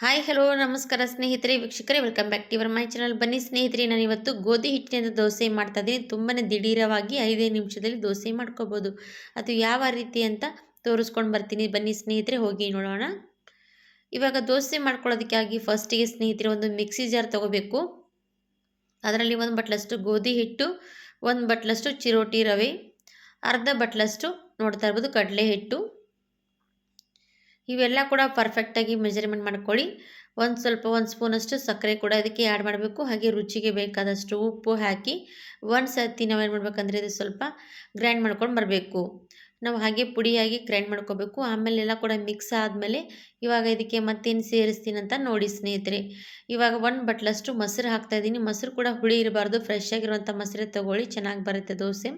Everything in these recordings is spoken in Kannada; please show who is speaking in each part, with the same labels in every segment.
Speaker 1: ಹಾಯ್ ಹಲೋ ನಮಸ್ಕಾರ ಸ್ನೇಹಿತರೆ, ವೀಕ್ಷಕರೇ ವೆಲ್ಕಮ್ ಬ್ಯಾಕ್ ಟು ಇವರ್ ಮೈ ಚಾನಲ್ ಬನ್ನಿ ಸ್ನೇಹಿತರೆ, ನಾನು ಇವತ್ತು ಗೋಧಿ ಹಿಟ್ಟಿನಿಂದ ದೋಸೆ ಮಾಡ್ತಾ ಇದ್ದೀನಿ. ತುಂಬಾ ದಿಢೀರವಾಗಿ ಐದೇ ನಿಮಿಷದಲ್ಲಿ ದೋಸೆ ಮಾಡ್ಕೋಬೋದು. ಅದು ಯಾವ ರೀತಿ ಅಂತ ತೋರಿಸ್ಕೊಂಡು ಬರ್ತೀನಿ. ಬನ್ನಿ ಸ್ನೇಹಿತರೆ, ಹೋಗಿ ನೋಡೋಣ. ಇವಾಗ ದೋಸೆ ಮಾಡ್ಕೊಳ್ಳೋದಕ್ಕಾಗಿ ಫಸ್ಟಿಗೆ ಸ್ನೇಹಿತರೆ, ಒಂದು ಮಿಕ್ಸಿ ಜಾರ್ ತೊಗೋಬೇಕು. ಅದರಲ್ಲಿ ಒಂದು ಬಟ್ಲಷ್ಟು ಗೋಧಿ ಹಿಟ್ಟು, ಒಂದು ಬಟ್ಲಷ್ಟು ಚಿರೋಟಿ ರವೆ, ಅರ್ಧ ಬಟ್ಲಷ್ಟು ನೋಡ್ತಾ ಇರ್ಬೋದು ಕಡಲೆ ಹಿಟ್ಟು. ಇವೆಲ್ಲ ಕೂಡ ಪರ್ಫೆಕ್ಟಾಗಿ ಮೆಜರ್ಮೆಂಟ್ ಮಾಡ್ಕೊಳ್ಳಿ. ಒಂದು ಸ್ವಲ್ಪ ಒಂದು ಸ್ಪೂನಷ್ಟು ಸಕ್ಕರೆ ಕೂಡ ಇದಕ್ಕೆ ಆ್ಯಡ್ ಮಾಡಬೇಕು. ಹಾಗೆ ರುಚಿಗೆ ಬೇಕಾದಷ್ಟು ಉಪ್ಪು ಹಾಕಿ ಒಂದು ಸತಿ ನಾವೇನು ಮಾಡಬೇಕಂದ್ರೆ ಇದು ಸ್ವಲ್ಪ ಗ್ರೈಂಡ್ ಮಾಡ್ಕೊಂಡು ಬರಬೇಕು. ನಾವು ಹಾಗೆ ಪುಡಿಯಾಗಿ ಗ್ರೈಂಡ್ ಮಾಡ್ಕೋಬೇಕು. ಆಮೇಲೆ ಎಲ್ಲ ಕೂಡ ಮಿಕ್ಸ್ ಆದಮೇಲೆ ಇವಾಗ ಇದಕ್ಕೆ ಮತ್ತೇನು ಸೇರಿಸ್ತೀನಿ ಅಂತ ನೋಡಿ ಸ್ನೇಹಿತರೆ. ಇವಾಗ ಒಂದು ಬಟ್ಲಷ್ಟು ಮೊಸರು ಹಾಕ್ತಾಯಿದ್ದೀನಿ ಮೊಸರು ಕೂಡ ಹುಳಿ ಇರಬಾರ್ದು. ಫ್ರೆಶ್ ಆಗಿರುವಂಥ ಮೊಸರೇ ತೊಗೊಳ್ಳಿ. ಚೆನ್ನಾಗಿ ಬರುತ್ತೆ ದೋಸೆ.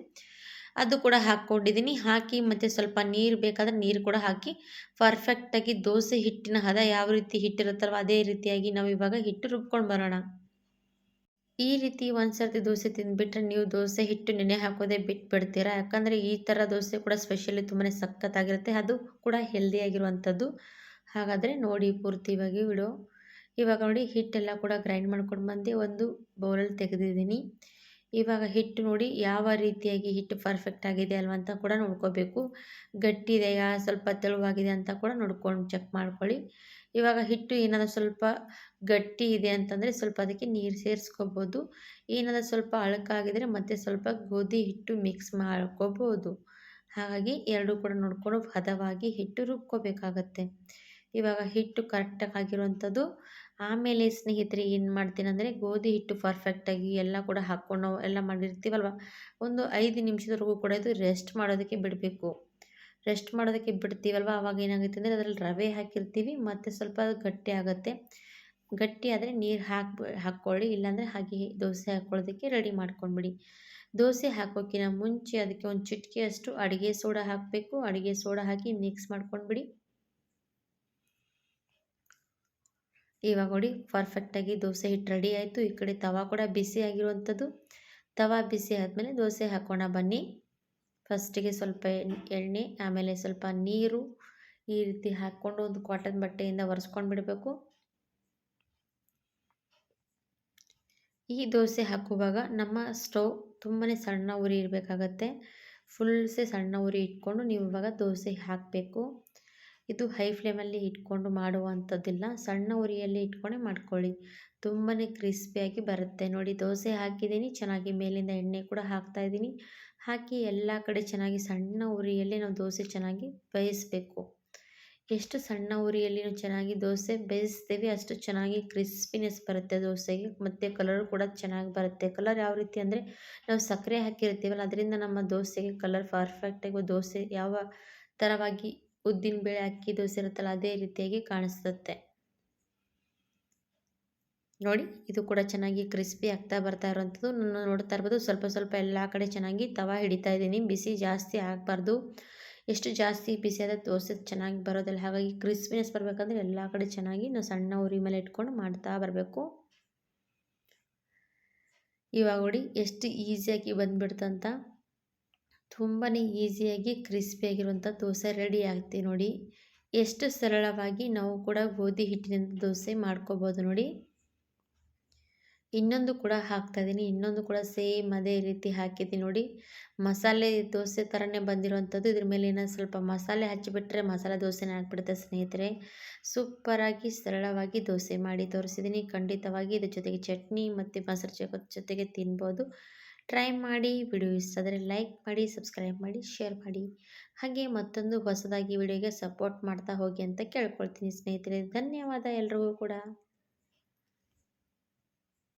Speaker 1: ಅದು ಕೂಡ ಹಾಕ್ಕೊಂಡಿದ್ದೀನಿ. ಹಾಕಿ ಮತ್ತು ಸ್ವಲ್ಪ ನೀರು ಬೇಕಾದರೆ ನೀರು ಕೂಡ ಹಾಕಿ ಪರ್ಫೆಕ್ಟಾಗಿ ದೋಸೆ ಹಿಟ್ಟಿನ ಹದ ಯಾವ ರೀತಿ ಹಿಟ್ಟಿರುತ್ತಲ್ವ ಅದೇ ರೀತಿಯಾಗಿ ನಾವು ಇವಾಗ ಹಿಟ್ಟು ರುಬ್ಕೊಂಡು ಬರೋಣ. ಈ ರೀತಿ ಒಂದು ಸರ್ತಿ ದೋಸೆ ತಿಂದುಬಿಟ್ರೆ ನೀವು ದೋಸೆ ಹಿಟ್ಟು ನೆನೆ ಹಾಕೋದೇ ಬಿಟ್ಬಿಡ್ತೀರಾ. ಯಾಕಂದರೆ ಈ ಥರ ದೋಸೆ ಕೂಡ ಸ್ಪೆಷಲಿ ತುಂಬಾ ಸಖತ್ತಾಗಿರುತ್ತೆ. ಅದು ಕೂಡ ಹೆಲ್ದಿಯಾಗಿರುವಂಥದ್ದು ಹಾಗಾದರೆ ನೋಡಿ ಪೂರ್ತಿಯಾಗಿ ವಿಡಿಯೋ. ಇವಾಗ ನೋಡಿ ಹಿಟ್ಟೆಲ್ಲ ಕೂಡ ಗ್ರೈಂಡ್ ಮಾಡ್ಕೊಂಡು ಬಂದು ಒಂದು ಬೌಲಲ್ಲಿ ತೆಗೆದಿದ್ದೀನಿ. ಇವಾಗ ಹಿಟ್ಟು ನೋಡಿ ಯಾವ ರೀತಿಯಾಗಿ ಹಿಟ್ಟು ಪರ್ಫೆಕ್ಟ್ ಆಗಿದೆ ಅಲ್ವ ಅಂತ ಕೂಡ ನೋಡ್ಕೋಬೇಕು. ಗಟ್ಟಿ ಇದೆಯಾ ಸ್ವಲ್ಪ ತೆಳುವಾಗಿದೆ ಅಂತ ಕೂಡ ನೋಡ್ಕೊಂಡು ಚೆಕ್ ಮಾಡ್ಕೊಳ್ಳಿ. ಇವಾಗ ಹಿಟ್ಟು ಏನಾದರೂ ಸ್ವಲ್ಪ ಗಟ್ಟಿ ಇದೆ ಅಂತಂದರೆ ಸ್ವಲ್ಪ ಅದಕ್ಕೆ ನೀರು ಸೇರಿಸ್ಕೋಬೋದು. ಏನಾದರೂ ಸ್ವಲ್ಪ ಅಳಕಾಗಿದ್ರೆ ಮತ್ತೆ ಸ್ವಲ್ಪ ಗೋಧಿ ಹಿಟ್ಟು ಮಿಕ್ಸ್ ಮಾಡ್ಕೋಬೋದು. ಹಾಗಾಗಿ ಎರಡೂ ಕೂಡ ನೋಡಿಕೊಂಡು ಹದವಾಗಿ ಹಿಟ್ಟು ರುಬ್ಕೋಬೇಕಾಗತ್ತೆ. ಇವಾಗ ಹಿಟ್ಟು ಕರೆಕ್ಟಾಗಿ ಆಗಿರುವಂಥದ್ದು. ಆಮೇಲೆ ಸ್ನೇಹಿತರೆ, ಏನು ಮಾಡ್ತೀನಿ ಅಂದರೆ ಗೋಧಿ ಹಿಟ್ಟು ಪರ್ಫೆಕ್ಟಾಗಿ ಎಲ್ಲ ಕೂಡ ಹಾಕ್ಕೊಂಡು ನಾವು ಎಲ್ಲ ಮಾಡಿರ್ತೀವಲ್ವ? ಒಂದು ಐದು ನಿಮಿಷದವರೆಗೂ ಕೂಡ ಇದು ರೆಸ್ಟ್ ಮಾಡೋದಕ್ಕೆ ಬಿಡಬೇಕು. ರೆಸ್ಟ್ ಮಾಡೋದಕ್ಕೆ ಬಿಡ್ತೀವಲ್ವ? ಆವಾಗ ಏನಾಗುತ್ತೆ ಅಂದರೆ ಅದರಲ್ಲಿ ರವೆ ಹಾಕಿರ್ತೀವಿ, ಮತ್ತು ಸ್ವಲ್ಪ ಗಟ್ಟಿ ಆಗುತ್ತೆ. ಗಟ್ಟಿ ಆದರೆ ನೀರು ಹಾಕಿ ಹಾಕ್ಕೊಳ್ಳಿ ಇಲ್ಲಾಂದರೆ ಹಾಗೆ ದೋಸೆ ಹಾಕ್ಕೊಳ್ಳೋದಕ್ಕೆ ರೆಡಿ ಮಾಡ್ಕೊಂಡ್ಬಿಡಿ. ದೋಸೆ ಹಾಕೋಕ್ಕಿಂತ ಮುಂಚೆ ಅದಕ್ಕೆ ಒಂದು ಚಿಟಿಕೆಯಷ್ಟು ಅಡುಗೆ ಸೋಡಾ ಹಾಕಬೇಕು. ಅಡುಗೆ ಸೋಡಾ ಹಾಕಿ ಮಿಕ್ಸ್ ಮಾಡ್ಕೊಂಡ್ಬಿಡಿ. ಇವಾಗ ನೋಡಿ ಪರ್ಫೆಕ್ಟಾಗಿ ದೋಸೆ ಹಿಟ್ಟು ರೆಡಿ ಆಯಿತು. ಈ ಕಡೆ ತವಾ ಕೂಡ ಬಿಸಿ ಆಗಿರುವಂಥದ್ದು. ತವಾ ಬಿಸಿ ಆದಮೇಲೆ ದೋಸೆ ಹಾಕೋಣ ಬನ್ನಿ. ಫಸ್ಟಿಗೆ ಸ್ವಲ್ಪ ಎಣ್ಣೆ, ಆಮೇಲೆ ಸ್ವಲ್ಪ ನೀರು ಈ ರೀತಿ ಹಾಕ್ಕೊಂಡು ಒಂದು ಕಾಟನ್ ಬಟ್ಟೆಯಿಂದ ಒರೆಸ್ಕೊಂಡು ಬಿಡಬೇಕು. ಈ ದೋಸೆ ಹಾಕುವಾಗ ನಮ್ಮ ಸ್ಟವ್ ತುಂಬಾ ಸಣ್ಣ ಉರಿ ಇರಬೇಕಾಗತ್ತೆ. ಫುಲ್ಸೆ ಸಣ್ಣ ಉರಿ ಇಟ್ಕೊಂಡು ನೀವು ಇವಾಗ ದೋಸೆ ಹಾಕಬೇಕು. ಇದು ಹೈ ಫ್ಲೇಮಲ್ಲಿ ಇಟ್ಕೊಂಡು ಮಾಡುವಂಥದ್ದಿಲ್ಲ. ಸಣ್ಣ ಉರಿಯಲ್ಲಿ ಇಟ್ಕೊಂಡೆ ಮಾಡ್ಕೊಳ್ಳಿ. ತುಂಬಾ ಕ್ರಿಸ್ಪಿಯಾಗಿ ಬರುತ್ತೆ. ನೋಡಿ, ದೋಸೆ ಹಾಕಿದ್ದೀನಿ. ಚೆನ್ನಾಗಿ ಮೇಲಿಂದ ಎಣ್ಣೆ ಕೂಡ ಹಾಕ್ತಾ ಇದ್ದೀನಿ. ಹಾಕಿ ಎಲ್ಲ ಕಡೆ ಚೆನ್ನಾಗಿ ಸಣ್ಣ ಉರಿಯಲ್ಲಿ ನಾವು ದೋಸೆ ಚೆನ್ನಾಗಿ ಬೇಯಿಸಬೇಕು. ಎಷ್ಟು ಸಣ್ಣ ಉರಿಯಲ್ಲಿ ಚೆನ್ನಾಗಿ ದೋಸೆ ಬೇಯಿಸ್ತೀವಿ, ಅಷ್ಟು ಚೆನ್ನಾಗಿ ಕ್ರಿಸ್ಪಿನೆಸ್ ಬರುತ್ತೆ ದೋಸೆಗೆ. ಮತ್ತು ಕಲರ್ ಕೂಡ ಚೆನ್ನಾಗಿ ಬರುತ್ತೆ. ಕಲರ್ ಯಾವ ರೀತಿ ಅಂದರೆ, ನಾವು ಸಕ್ಕರೆ ಹಾಕಿರ್ತೀವಲ್ಲ, ಅದರಿಂದ ನಮ್ಮ ದೋಸೆಗೆ ಕಲರ್ ಪರ್ಫೆಕ್ಟಾಗಿ ದೋಸೆ ಯಾವ ಥರವಾಗಿ ಉದ್ದಿನ ಬೇಳೆ, ಅಕ್ಕಿ, ದೋಸೆ ಇರುತ್ತಲ್ಲ, ಅದೇ ರೀತಿಯಾಗಿ ಕಾಣಿಸುತ್ತೆ. ನೋಡಿ, ಇದು ಕೂಡ ಚೆನ್ನಾಗಿ ಕ್ರಿಸ್ಪಿ ಆಗ್ತಾ ಬರ್ತಾ ಇರೋವಂಥದ್ದು. ನಾನು ನೋಡ್ತಾ ಇರ್ಬೋದು, ಸ್ವಲ್ಪ ಸ್ವಲ್ಪ ಎಲ್ಲ ಕಡೆ ಚೆನ್ನಾಗಿ ತವ ಹಿಡಿತಾ ಇದ್ದೀನಿ. ಬಿಸಿ ಜಾಸ್ತಿ ಆಗಬಾರ್ದು. ಎಷ್ಟು ಜಾಸ್ತಿ ಬಿಸಿ ಆದ ದೋಸೆ ಚೆನ್ನಾಗಿ ಬರೋದಿಲ್ಲ. ಹಾಗಾಗಿ ಕ್ರಿಸ್ಪಿನೆಸ್ ಬರಬೇಕಂದ್ರೆ ಎಲ್ಲ ಕಡೆ ಚೆನ್ನಾಗಿ ನಾವು ಸಣ್ಣ ಉರಿ ಮೇಲೆ ಇಟ್ಕೊಂಡು ಮಾಡ್ತಾ ಬರಬೇಕು. ಇವಾಗ ನೋಡಿ, ಎಷ್ಟು ಈಸಿಯಾಗಿ ಬಂದ್ಬಿಡ್ತಂತ. ತುಂಬಾ ಈಸಿಯಾಗಿ ಕ್ರಿಸ್ಪಿಯಾಗಿರುವಂಥ ದೋಸೆ ರೆಡಿ ಆಗುತ್ತೆ ನೋಡಿ. ಎಷ್ಟು ಸರಳವಾಗಿ ನಾವು ಕೂಡ ಗೋಧಿ ಹಿಟ್ಟಿನಿಂದ ದೋಸೆ ಮಾಡ್ಕೋಬೋದು ನೋಡಿ. ಇನ್ನೊಂದು ಕೂಡ ಹಾಕ್ತಾಯಿದ್ದೀನಿ ಇನ್ನೊಂದು ಕೂಡ ಸೇಮ್ ಅದೇ ರೀತಿ ಹಾಕಿದ್ದೀನಿ ನೋಡಿ. ಮಸಾಲೆ ದೋಸೆ ಥರನೇ ಬಂದಿರುವಂಥದ್ದು ಇದ್ರ ಮೇಲೆ ಏನೋ ಸ್ವಲ್ಪ ಮಸಾಲೆ ಹಚ್ಚಿಬಿಟ್ರೆ ಮಸಾಲೆ ದೋಸೆನೇ ಹಾಕ್ಬಿಡುತ್ತೆ ಸ್ನೇಹಿತರೆ. ಸೂಪರಾಗಿ ಸರಳವಾಗಿ ದೋಸೆ ಮಾಡಿ ತೋರಿಸಿದ್ದೀನಿ ಖಂಡಿತವಾಗಿ ಇದ್ರ ಜೊತೆಗೆ ಚಟ್ನಿ ಮತ್ತು ಮೊಸರು ಜೊತೆಗೆ ತಿನ್ಬೋದು. ಟ್ರೈ ಮಾಡಿ ವಿಡಿಯೋ ಇಷ್ಟ ಆದರೆ ಲೈಕ್ ಮಾಡಿ ಸಬ್ಸ್ಕ್ರೈಬ್ ಮಾಡಿ ಶೇರ್ ಮಾಡಿ. ಹಾಗೆ ಮತ್ತೊಂದು ಹೊಸದಾಗಿ ವಿಡಿಯೋಗೆ ಸಪೋರ್ಟ್ ಮಾಡ್ತಾ ಹೋಗಿ ಅಂತ ಕೇಳ್ಕೊಳ್ತೀನಿ ಸ್ನೇಹಿತರೆ. ಧನ್ಯವಾದ ಎಲ್ರಿಗೂ ಕೂಡ.